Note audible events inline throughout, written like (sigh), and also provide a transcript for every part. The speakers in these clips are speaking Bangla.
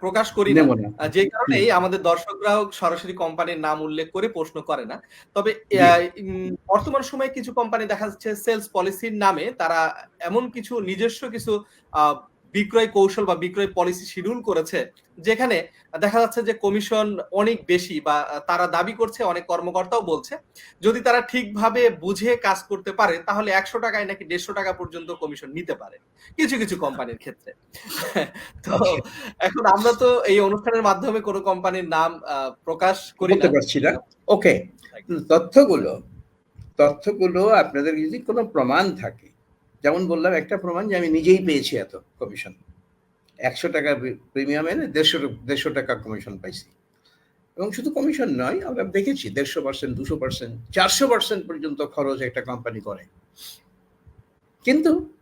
প্রকাশ করি না। যে কারণেই আমাদের দর্শকরাও সরাসরি কোম্পানির নাম উল্লেখ করে প্রশ্ন করে না। তবে বর্তমান সময়ে কিছু কোম্পানি দেখা যাচ্ছে সেলস পলিসির নামে তারা এমন কিছু নিজস্ব কিছু বিক্রয় কৌশল বা বিক্রয় পলিসি শিডিউল করেছে যেখানে দেখা যাচ্ছে যে কমিশন অনেক বেশি বা তারা দাবি করছে অনেক কর্মকর্তাও বলছে যদি তারা ঠিকভাবে বুঝে কাজ করতে পারে তাহলে একশো টাকায় নাকি দেড়শো টাকা পর্যন্ত কমিশন নিতে পারে কিছু কিছু কোম্পানির ক্ষেত্রে। (laughs) তো এখন আমরা তো এই অনুষ্ঠানের মাধ্যমে কোনো কোম্পানির নাম প্রকাশ করতে পারছি না। ওকে তথ্যগুলো তথ্যগুলো আপনাদের যদি কোনো প্রমাণ থাকে যেমন বললাম, একটা প্রমাণ যে আমি নিজেই পেয়েছি এত কমিশন একশো টাকা প্রিমিয়াম এনে দেড়শো দেড়শো টাকা কমিশন পাইছি। এবং শুধু কমিশন নয়, আমরা দেখেছি দেড়শো পার্সেন্ট দুশো পার্সেন্ট চারশো পার্সেন্ট পর্যন্ত খরচ একটা কোম্পানি করে। কিন্তু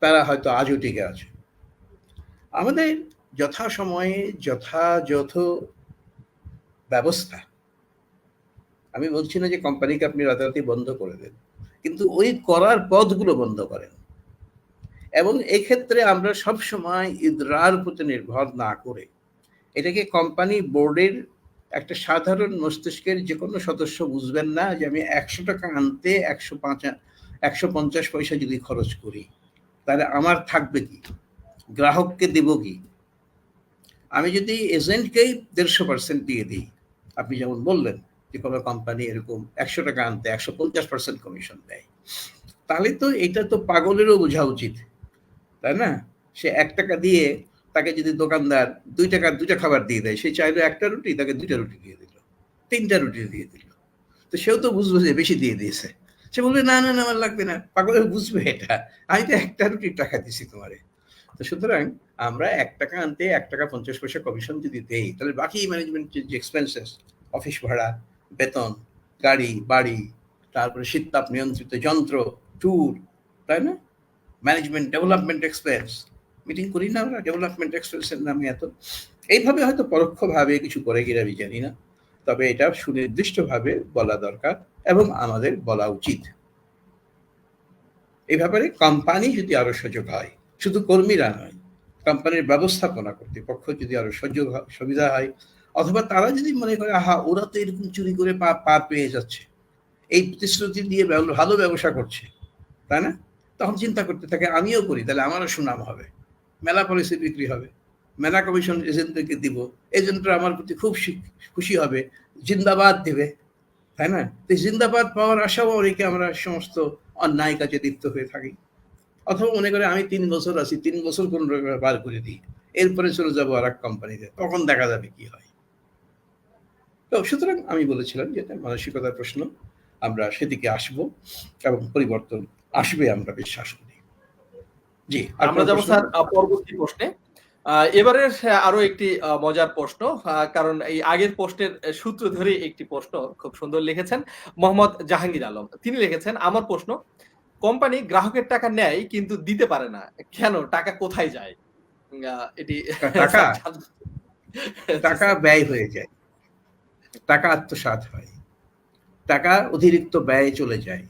তারা হয়তো আজও টিকে আছে। আমাদের যথাসময়ে যথাযথ ব্যবস্থা। আমি বলছি না যে কোম্পানিকে আপনি রাতারাতি বন্ধ করে দেন। কিন্তু ওই করার পথগুলো বন্ধ করেন। এবং এক্ষেত্রে আমরা সব সময় ইদরার প্রতি নির্ভর না করে এটাকে কোম্পানি বোর্ডের একটা সাধারণ মস্তিষ্কের যে কোনো সদস্য বুঝবেন না যে আমি একশো টাকা আনতে একশো পাঁচ একশো পঞ্চাশ পয়সা যদি খরচ করি, তাহলে আমার থাকবে কি? গ্রাহককে দেব কি? আমি যদি এজেন্টকেই দেড়শো পার্সেন্ট দিয়ে দিই, আপনি যেমন বললেন যে কোনো কোম্পানি এরকম একশো টাকা আনতে, একশো পঞ্চাশ পার্সেন্ট কমিশন দেয়। তাহলে তো এটা তো পাগলেরও বোঝা উচিত, তাই না? সে এক টাকা দিয়ে তাকে যদি দোকানদার দুই টাকার দুইটা খাবার দিয়ে দেয়, সে চাইলো একটা রুটি, তাকে দুইটা রুটি দিয়ে দিল, তিনটা রুটি দিয়ে দিল। তো সেও তো বুঝবে যে বেশি দিয়ে দিয়েছে। সে বলবে, না না না, আমার লাগবে না। পাগলে বুঝবে এটা। আমি তো একটা রুটির টাকা দিছি তোমারে। তো সুতরাং আমরা এক টাকা আনতে এক টাকা পঞ্চাশ পয়সা কমিশন যদি দেই, তাহলে বাকি ম্যানেজমেন্ট যে এক্সপেন্সেস অফিস ভাড়া বেতন, গাড়ি, বাড়ি, তারপরে শীততাপ নিয়ন্ত্রিত যন্ত্র ট্যুর তাই না? ম্যানেজমেন্ট ডেভেলপমেন্ট এক্সপেন্স মিটিং করি না আমরা ডেভেলপমেন্ট এক্সপেন্সের নামে এত। এইভাবে হয়তো পরোক্ষভাবে কিছু করে কিনা আমি জানি না। তবে এটা সুনির্দিষ্টভাবে বলা দরকার এবং আমাদের বলা উচিত। এই ব্যাপারে কোম্পানি যদি আরও সুযোগ হয়, শুধু কর্মীরা নয় কোম্পানির ব্যবস্থাপনা কর্তৃপক্ষ যদি আরও সুযোগ সুবিধা হয় অথবা তারা যদি মনে করে, আহা, ওরা তো এরকম চুরি করে পা পার পেয়ে যাচ্ছে। এই প্রতিশ্রুতি দিয়ে ভালো ব্যবসা করছে। তাই না? তখন চিন্তা করতে থাকে, আমিও করি, তাহলে আমারও সুনাম হবে। মেলা পলিসি বিক্রি হবে। মেলা কমিশন এজেন্টদেরকে দিব। এজেন্টরা আমার প্রতি খুব খুশি হবে। জিন্দাবাদ দেবে। তাই না? তো জিন্দাবাদ পাওয়ার আশাও অনেকে আমরা সমস্ত অন্যায় কাজে লিপ্ত হয়ে থাকি। অথবা মনে করে, আমি তিন বছর আছি, তিন বছর কোন বার করে দিই। এরপরে চলে যাব আর এক কোম্পানিতে তখন দেখা যাবে কি হয়। তো সুতরাং আমি বলেছিলাম যে এটা মানসিকতার প্রশ্ন। আমরা সেদিকে আসব এবং পরিবর্তন আসবে আমরা বিশ্বাস করি। জি আমরা যাব স্যার পরবর্তী প্রশ্নে। এবারের আরও একটি মজার প্রশ্ন কারণ এই আগের প্রশ্নের সূত্র ধরে একটি প্রশ্ন খুব সুন্দর লিখেছেন মোহাম্মদ জাহাঙ্গীর আলম। তিনি লিখেছেন আমার প্রশ্ন কোম্পানি গ্রাহকের টাকা নেয় কিন্তু দিতে পারে না। কেন? টাকা কোথায় যায়? এটি টাকা? (laughs) টাকা ব্যয় হয়ে যায়। টাকা আত্মসাত হয়। টাকা অতিরিক্ত ব্যয় চলে যায়।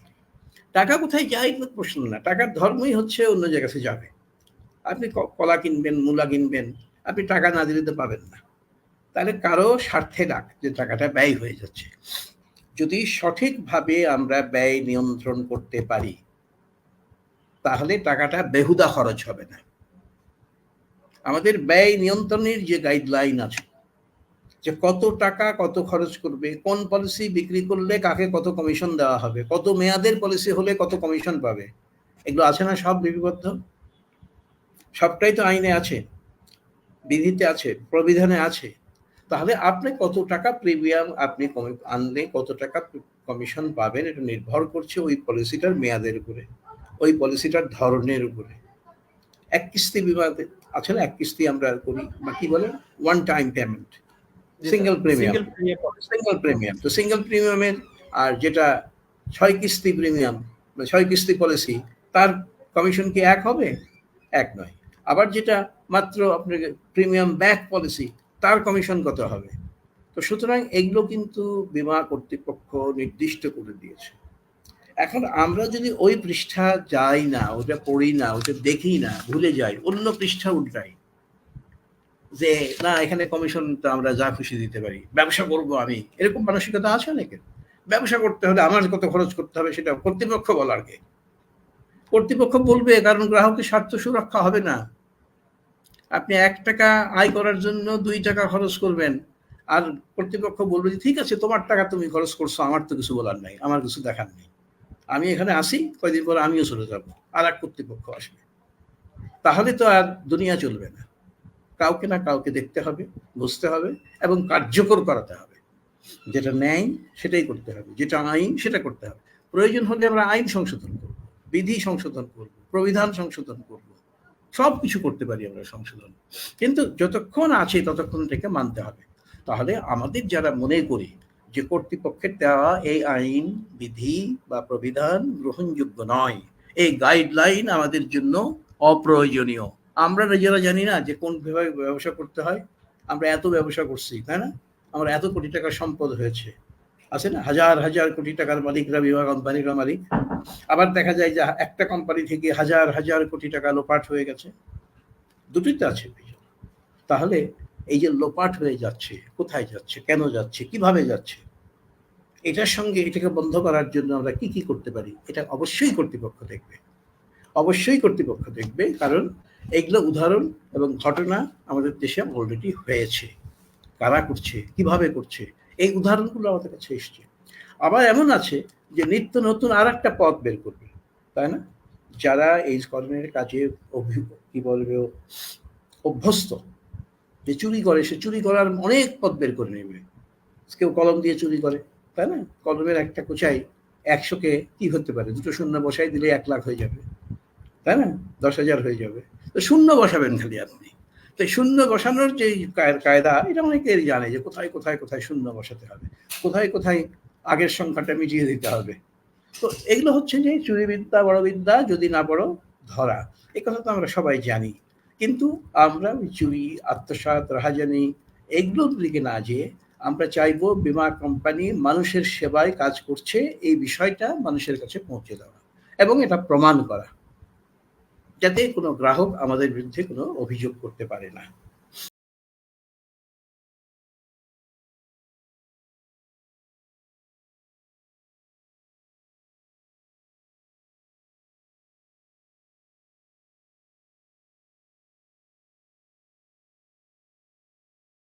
টাকা কোথায় যায় প্রশ্ন না। টাকার ধর্মই হচ্ছে অন্য জায়গাতে যাবে। আপনি কলা কিনবেন, মূলা কিনবেন, আপনি টাকা না দিলে তো পাবেন না। তাহলে কারও স্বার্থে ডাক যে টাকাটা ব্যয় হয়ে যাচ্ছে। যদি সঠিকভাবে আমরা ব্যয় নিয়ন্ত্রণ করতে পারি, তাহলে টাকাটা বেহুদা খরচ হবে না। আমাদের ব্যয় নিয়ন্ত্রণের যে গাইডলাইন আছে যে কত টাকা কত খরচ করবে, কোন পলিসি বিক্রি করলে কাকে কত কমিশন দেওয়া হবে, কত মেয়াদের পলিসি হলে কত কমিশন পাবে, এগুলো আছে না সব লিপিবদ্ধ? সবটাই তো আইনে আছে, বিধিতে আছে, প্রবিধানে আছে। তাহলে আপনি কত টাকা প্রিমিয়াম আপনি আনলে কত টাকা কমিশন পাবেন, এটা নির্ভর করছে ওই পলিসিটার মেয়াদের উপরে, ওই পলিসিটার ধরনের উপরে। এক কিস্তি বিমাতে আছে না, এক কিস্তি আমরা করি, বা কি বলে? One time payment single premium single premium তো সিঙ্গেল প্রিমিয়ামের আর যেটা ছয় কিস্তি প্রিমিয়াম ছয় কিস্তি পলিসি তার কমিশন কি এক হবে? এক নয়। আবার যেটা মাত্র আপনার প্রিমিয়াম ব্যাক পলিসি তার কমিশন কত হবে? তো সুতরাং এগুলো কিন্তু বিমা কর্তৃপক্ষ নির্দিষ্ট করে দিয়েছে। এখন আমরা যদি ওই পৃষ্ঠা যাই না ওটা পড়ি না ওটা দেখি না ভুলে যাই অন্য পৃষ্ঠা উল্টাই যে, না, এখানে কমিশন তো আমরা যা খুশি দিতে পারি, ব্যবসা করব আমি। এরকম মানসিকতা আছে অনেকের। ব্যবসা করতে হলে আমার কত খরচ করতে হবে সেটা কর্তৃপক্ষ বলার কে। কর্তৃপক্ষ বলবে, কারণ গ্রাহকের স্বার্থ সুরক্ষা হবে না। আপনি এক টাকা আয় করার জন্য দুই টাকা খরচ করবেন। আর কর্তৃপক্ষ বলবে যে, ঠিক আছে, তোমার টাকা তুমি খরচ করছ, আমার তো কিছু বলার নাই, আমার কিছু দেখার নেই। আমি এখানে আসি, কয়দিন পর আমিও চলে যাব আর এক কর্তৃপক্ষ আসবে। তাহলে তো আর দুনিয়া চলবে না। কাউকে না কাউকে দেখতে হবে, বুঝতে হবে এবং কার্যকর করাতে হবে। যেটা ন্যায়, সেটাই করতে হবে। যেটা আইন, সেটা করতে হবে। প্রয়োজন হলে আমরা আইন সংশোধন করব, বিধি সংশোধন করব, প্রবিধান সংশোধন করব। সব কিছু করতে পারি আমরা সংশোধন। কিন্তু যতক্ষণ আছে ততক্ষণ থেকে মানতে হবে। তাহলে আমাদের যারা মনে করি যে কর্তৃপক্ষের দেওয়া এই আইন, বিধি বা প্রবিধান গ্রহণযোগ্য নয়, এই গাইডলাইন আমাদের জন্য অপ্রয়োজনীয়। আমরা নিজেরা জানি না যে কোন ভাবে ব্যবসা করতে হয়। আমরা এত ব্যবসা করছি, তাই না? আমরা এত কোটি টাকার সম্পদ হয়েছে। আছে না? হাজার হাজার কোটি টাকার মালিকরা বিমা কোম্পানির মালিক। আবার দেখা যায় যে একটা কোম্পানি থেকে হাজার হাজার কোটি টাকা লোপাট হয়ে গেছে। দুটোই তো আছে তাহলে এই যে লোপাট হয়ে যাচ্ছে, কোথায় যাচ্ছে? কেন যাচ্ছে? কীভাবে যাচ্ছে? এটার সঙ্গে এটাকে বন্ধ করার জন্য আমরা কি কি করতে পারি? এটা অবশ্যই কর্তৃপক্ষ দেখবে। অবশ্যই কর্তৃপক্ষ দেখবে, কারণ এইগুলো উদাহরণ এবং ঘটনা আমাদের দেশে অলরেডি হয়েছে। কারা করছে? কীভাবে করছে? এই উদাহরণগুলো আমাদের কাছে এসছে। আবার এমন আছে যে নিত্য নতুন আর একটা পথ বের করবে, তাই না? যারা এই কর্মের কাজে কি বলবে, অভ্যস্ত, যে চুরি করে, সে চুরি করার অনেক পথ বের করে নেবে। কেউ কলম দিয়ে চুরি করে, তাই না? কলমের একটা কোচাই একশোকে কি হতে পারে? দুটো শূন্য বসাই দিলে এক লাখ হয়ে যাবে। তাই না? দশ হাজার হয়ে যাবে। তো শূন্য বসাবেন খালি আপনি। তো শূন্য বসানোর যে কায়দা, এটা অনেকেই জানে যে কোথায় কোথায় কোথায় শূন্য বসাতে হবে। কোথায় কোথায় আগের সংখ্যাটা মিটিয়ে দিতে হবে। তো এগুলো হচ্ছে যে চুরি বিদ্যা, বড় বিদ্যা, যদি না বড়, ধরা। এই কথা তো আমরা সবাই জানি। কিন্তু আমরা চুরি আত্মসাত রাহাজানি, এগুলোর দিকে না যেয়ে আমরা চাইব বিমা কোম্পানি মানুষের সেবায় কাজ করছে, এই বিষয়টা মানুষের কাছে পৌঁছে দেওয়া। এবং এটা প্রমাণ করা। যাতে কোনো গ্রাহক আমাদের বিরুদ্ধে কোনো অভিযোগ করতে পারে না।